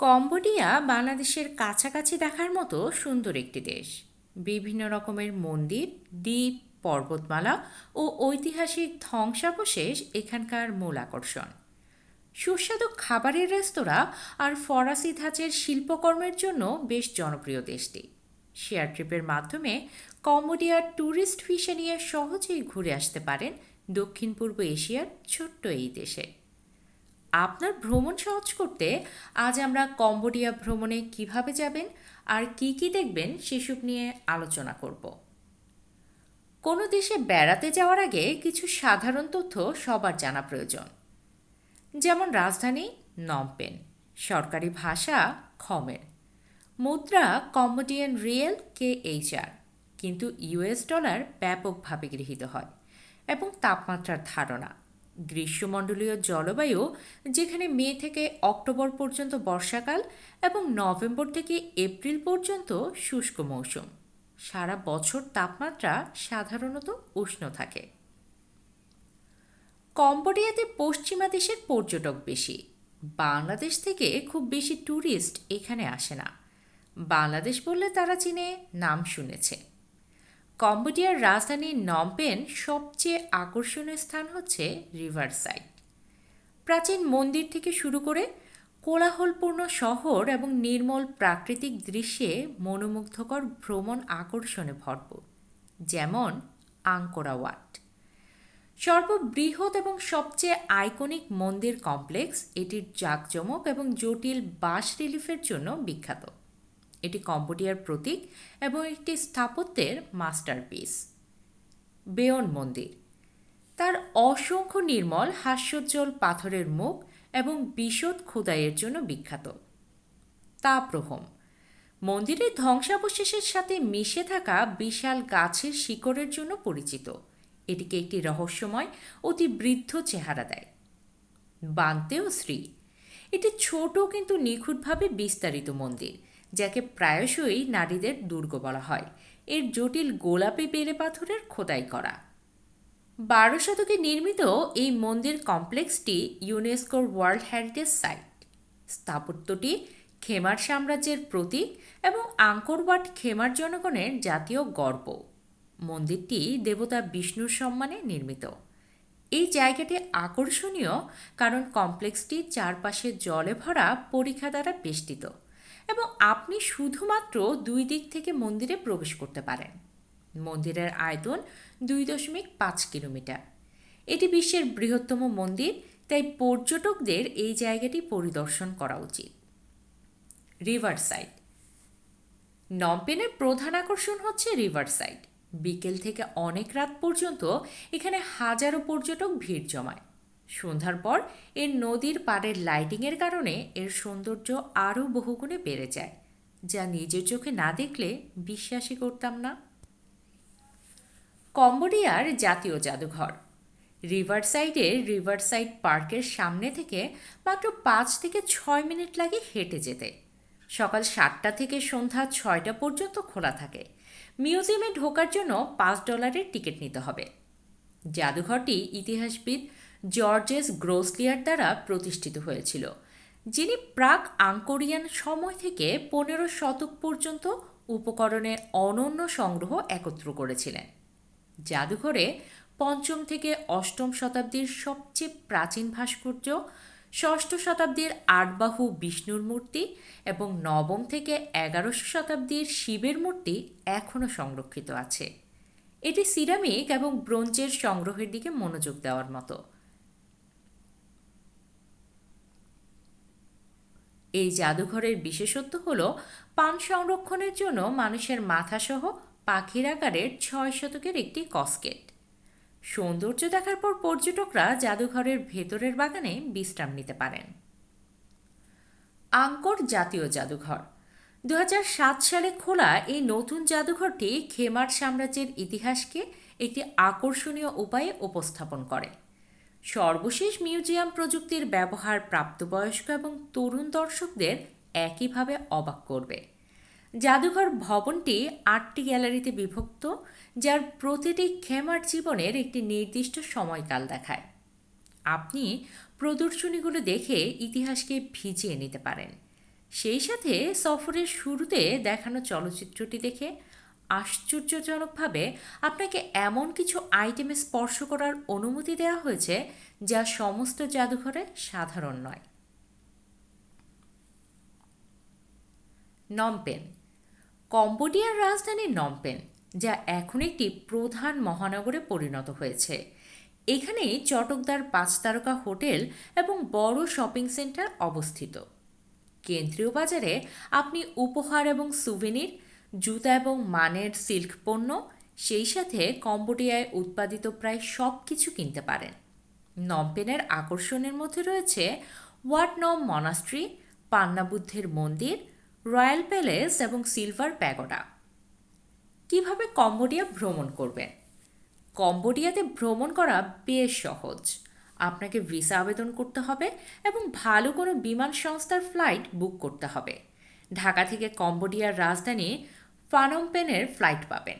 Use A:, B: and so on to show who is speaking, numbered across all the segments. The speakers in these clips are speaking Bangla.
A: কম্বোডিয়া বাংলাদেশের কাছাকাছি দেখার মতো সুন্দর একটি দেশ। বিভিন্ন রকমের মন্দির, দ্বীপ, পর্বতমালা ও ঐতিহাসিক ধ্বংসাবশেষ এখানকার মূল আকর্ষণ। সুস্বাদু খাবারের রেস্তোরাঁ আর ফরাসি ধাঁচের শিল্পকর্মের জন্য বেশ জনপ্রিয় দেশটি। শেয়ার ট্রিপের মাধ্যমে কম্বোডিয়ার ট্যুরিস্ট ভিসা নিয়ে সহজেই ঘুরে আসতে পারেন দক্ষিণ পূর্ব এশিয়ার ছোট্ট এই দেশে। আপনার ভ্রমণ সহজ করতে আজ আমরা কম্বোডিয়া ভ্রমণে কীভাবে যাবেন আর কি কি দেখবেন সেসব নিয়ে আলোচনা করব। কোনো দেশে বেড়াতে যাওয়ার আগে কিছু সাধারণ তথ্য সবার জানা প্রয়োজন। যেমন রাজধানী নমপেন, সরকারি ভাষা খমের, মুদ্রা Cambodian riel K H R কিন্তু ইউএস ডলার ব্যাপকভাবে গৃহীত হয় এবং তাপমাত্রার ধারণা। গ্রীষ্মমণ্ডলীয় জলবায়ু, যেখানে মে থেকে অক্টোবর পর্যন্ত বর্ষাকাল এবং নভেম্বর থেকে এপ্রিল পর্যন্ত শুষ্ক মৌসুম। সারা বছর তাপমাত্রা সাধারণত উষ্ণ থাকে। কম্বোডিয়াতে পশ্চিমা দেশের পর্যটক বেশি। বাংলাদেশ থেকে খুব বেশি ট্যুরিস্ট এখানে আসে না। বাংলাদেশ বললে তারা চিনে নাম শুনেছে। কম্বোডিয়ার রাজধানী নমপেন সবচেয়ে আকর্ষণীয় স্থান হচ্ছে রিভার সাইড প্রাচীন মন্দির থেকে শুরু করে কোলাহলপূর্ণ শহর এবং নির্মল প্রাকৃতিক দৃশ্যে মনোমুগ্ধকর ভ্রমণ আকর্ষণে ভরপুর, যেমন আঙ্কোরা ওয়াট সর্ববৃহৎ এবং সবচেয়ে আইকনিক মন্দির কমপ্লেক্স, এটির জাঁকজমক এবং জটিল বাস রিলিফের জন্য বিখ্যাত। এটি কম্বোডিয়ার প্রতীক এবং একটি স্থাপত্যের মাস্টারপিস। বেয়ন মন্দির। তার অসংখ্য নির্মল, হাস্যোজ্জ্বল পাথরের মুখ এবং বিশদ খোদাইয়ের জন্য বিখ্যাত। তাপ্রহম। মন্দিরের ধ্বংসাবশেষের সাথে মিশে থাকা বিশাল গাছের শিকড়ের জন্য পরিচিত। এটিকে একটি রহস্যময়, অতি বৃদ্ধ চেহারা দেয়। বান্তেও শ্রী। এটি ছোট কিন্তু নিখুঁতভাবে বিস্তারিত মন্দির। যাকে প্রায়শই নারীদের দুর্গ বলা হয়। এর জটিল গোলাপি বেলে পাথরের খোদাই করা। বারো শতকে নির্মিত এই মন্দির কমপ্লেক্সটি ইউনেস্কোর ওয়ার্ল্ড হেরিটেজ সাইট। স্থাপত্যটি খেমার সাম্রাজ্যের প্রতীক এবং আঙ্করওয়াট খেমার জনগণের জাতীয় গর্ব। মন্দিরটি দেবতা বিষ্ণুর সম্মানে নির্মিত। এই জায়গাটি আকর্ষণীয় কারণ কমপ্লেক্সটি চারপাশে জলে ভরা পরীক্ষা দ্বারা বেষ্টিত। এবং আপনি শুধুমাত্র দুই দিক থেকে মন্দিরে প্রবেশ করতে পারেন। মন্দিরের আয়তন দুই দশমিক পাঁচ কিলোমিটার। এটি বিশ্বের বৃহত্তম মন্দির, তাই পর্যটকদের এই জায়গাটি পরিদর্শন করা উচিত। রিভার সাইড নমপেনের প্রধান আকর্ষণ হচ্ছে রিভার সাইড বিকেল থেকে অনেক রাত পর্যন্ত এখানে হাজারো পর্যটক ভিড় জমায়। সন্ধ্যার পর এর নদীর পাড়ের লাইটিংয়ের কারণে এর সৌন্দর্য আরও বহুগুণে বেড়ে যায়, যা নিজের চোখে না দেখলে বিশ্বাসই করতাম না। কম্বোডিয়ার জাতীয় জাদুঘর রিভার সাইডের রিভার সাইড পার্কের সামনে থেকে মাত্র পাঁচ থেকে ছয় মিনিট লাগে হেঁটে যেতে। সকাল সাতটা থেকে সন্ধ্যা ছয়টা পর্যন্ত খোলা থাকে। মিউজিয়ামে ঢোকার জন্য পাঁচ ডলারের টিকিট নিতে হবে। জাদুঘরটি ইতিহাসবিদ জর্জেস গ্রোসলিয়ার দ্বারা প্রতিষ্ঠিত হয়েছিল, যিনি প্রাক আঙ্কোরিয়ান সময় থেকে পনেরো শতক পর্যন্ত উপকরণের অনন্য সংগ্রহ একত্র করেছিলেন। জাদুঘরে পঞ্চম থেকে অষ্টম শতাব্দীর সবচেয়ে প্রাচীন ভাস্কর্য, ষষ্ঠ শতাব্দীর আটবাহু বিষ্ণুর মূর্তি এবং নবম থেকে এগারোশো শতাব্দীর শিবের মূর্তি এখনও সংরক্ষিত আছে। এটি সিরামিক এবং ব্রোঞ্জের সংগ্রহের দিকে মনোযোগ দেওয়ার মতো। এই জাদুঘরের বিশেষত্ব হল পান সংরক্ষণের জন্য মানুষের মাথাসহ পাখির আকারের ছয় শতকের একটি কসকেট। সৌন্দর্য দেখার পর পর্যটকরা জাদুঘরের ভেতরের বাগানে বিশ্রাম নিতে পারেন। আঙ্কর জাতীয় জাদুঘর। দু হাজার সাত সালে খোলা এই নতুন জাদুঘরটি খেমার সাম্রাজ্যের ইতিহাসকে একটি আকর্ষণীয় উপায়ে উপস্থাপন করে। সর্বশেষ মিউজিয়াম প্রযুক্তির ব্যবহার প্রাপ্তবয়স্ক এবং তরুণ দর্শকদের একইভাবে অবাক করবে। জাদুঘর ভবনটি আটটি গ্যালারিতে বিভক্ত, যার প্রতিটি খেমার জীবনের একটি নির্দিষ্ট সময়কাল দেখায়। আপনি প্রদর্শনীগুলো দেখে ইতিহাসকে ভিজিয়ে নিতে পারেন। সেই সাথে সফরের শুরুতে দেখানো চলচ্চিত্রটি দেখে আশ্চর্যজনকভাবে আপনাকে এমন কিছু আইটেমে স্পর্শ করার অনুমতি দেওয়া হয়েছে যা সমস্ত জাদুঘরে সাধারণ নয়। নমপেন। কম্বোডিয়ার রাজধানী নমপেন, যা এখন একটি প্রধান মহানগরে পরিণত হয়েছে। এখানেই চটকদার পাঁচ তারকা হোটেল এবং বড় শপিং সেন্টার অবস্থিত। কেন্দ্রীয় বাজারে আপনি উপহার এবং সুভেনির জুতা এবং মানের সিল্ক পণ্য, সেই সাথে কম্বোডিয়ায় উৎপাদিত প্রায় সব কিছু কিনতে পারেন। নমপেনের আকর্ষণের মধ্যে রয়েছে ওয়াট নম মনাস্ট্রি পান্না বুদ্ধের মন্দির, রয়্যাল প্যালেস এবং সিলভার প্যাগোডা। কীভাবে কম্বোডিয়া ভ্রমণ করবেন কম্বোডিয়াতে ভ্রমণ করা বেশ সহজ। আপনাকে ভিসা আবেদন করতে হবে এবং ভালো কোনো বিমান সংস্থার ফ্লাইট বুক করতে হবে। ঢাকা থেকে কম্বোডিয়ার রাজধানী ফানমপেনের ফ্লাইট পাবেন।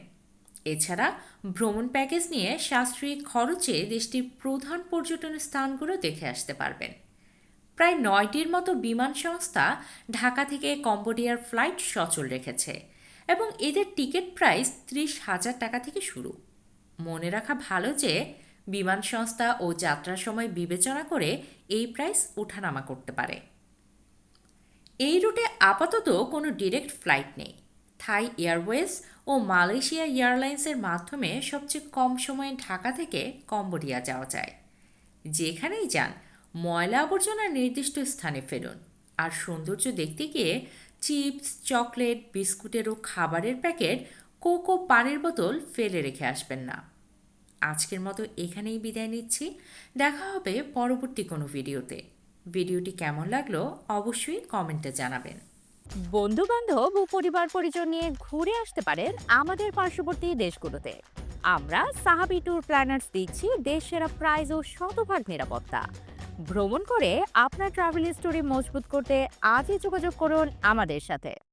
A: এছাড়া ভ্রমণ প্যাকেজ নিয়ে সাশ্রয়ী খরচে দেশটির প্রধান পর্যটন স্থানগুলো দেখে আসতে পারবেন। প্রায় নয়টির মতো বিমান সংস্থা ঢাকা থেকে কম্বোডিয়ার ফ্লাইট সচল রেখেছে এবং এদের টিকিট প্রাইস ত্রিশ হাজার টাকা থেকে শুরু। মনে রাখা ভালো যে বিমান সংস্থা ও যাত্রার সময় বিবেচনা করে এই প্রাইস ওঠানামা করতে পারে। এই রুটে আপাতত কোনো ডিরেক্ট ফ্লাইট নেই। থাই এয়ারওয়েজ ও মালয়েশিয়া এয়ারলাইন্সের মাধ্যমে সবচেয়ে কম সময়ে ঢাকা থেকে কম্বোডিয়া যাওয়া যায়। যেখানেই যান, ময়লা আবর্জনা নির্দিষ্ট স্থানে ফেরুন আর সৌন্দর্য দেখতে গিয়ে চিপস, চকলেট বিস্কুটের ও খাবারের প্যাকেট, কোকো পানির বোতল ফেলে রেখে আসবেন না। আজকের মতো এখানেই বিদায় নিচ্ছি। দেখা হবে পরবর্তী কোনো ভিডিওতে। ভিডিওটি কেমন লাগল অবশ্যই কমেন্টে জানাবেন।
B: বন্ধু বান্ধব ও পরিবার পরিজন নিয়ে ঘুরে আসতে পারেন আমাদের পার্শ্ববর্তী দেশগুলোতে। আমরা সাহাবি ট্যুর প্ল্যানার্স দিচ্ছি দেশ সেরা প্রাইজ ও শতভাগ নিরাপত্তা। ভ্রমণ করে আপনার ট্রাভেল স্টোরি মজবুত করতে আজই যোগাযোগ করুন আমাদের সাথে।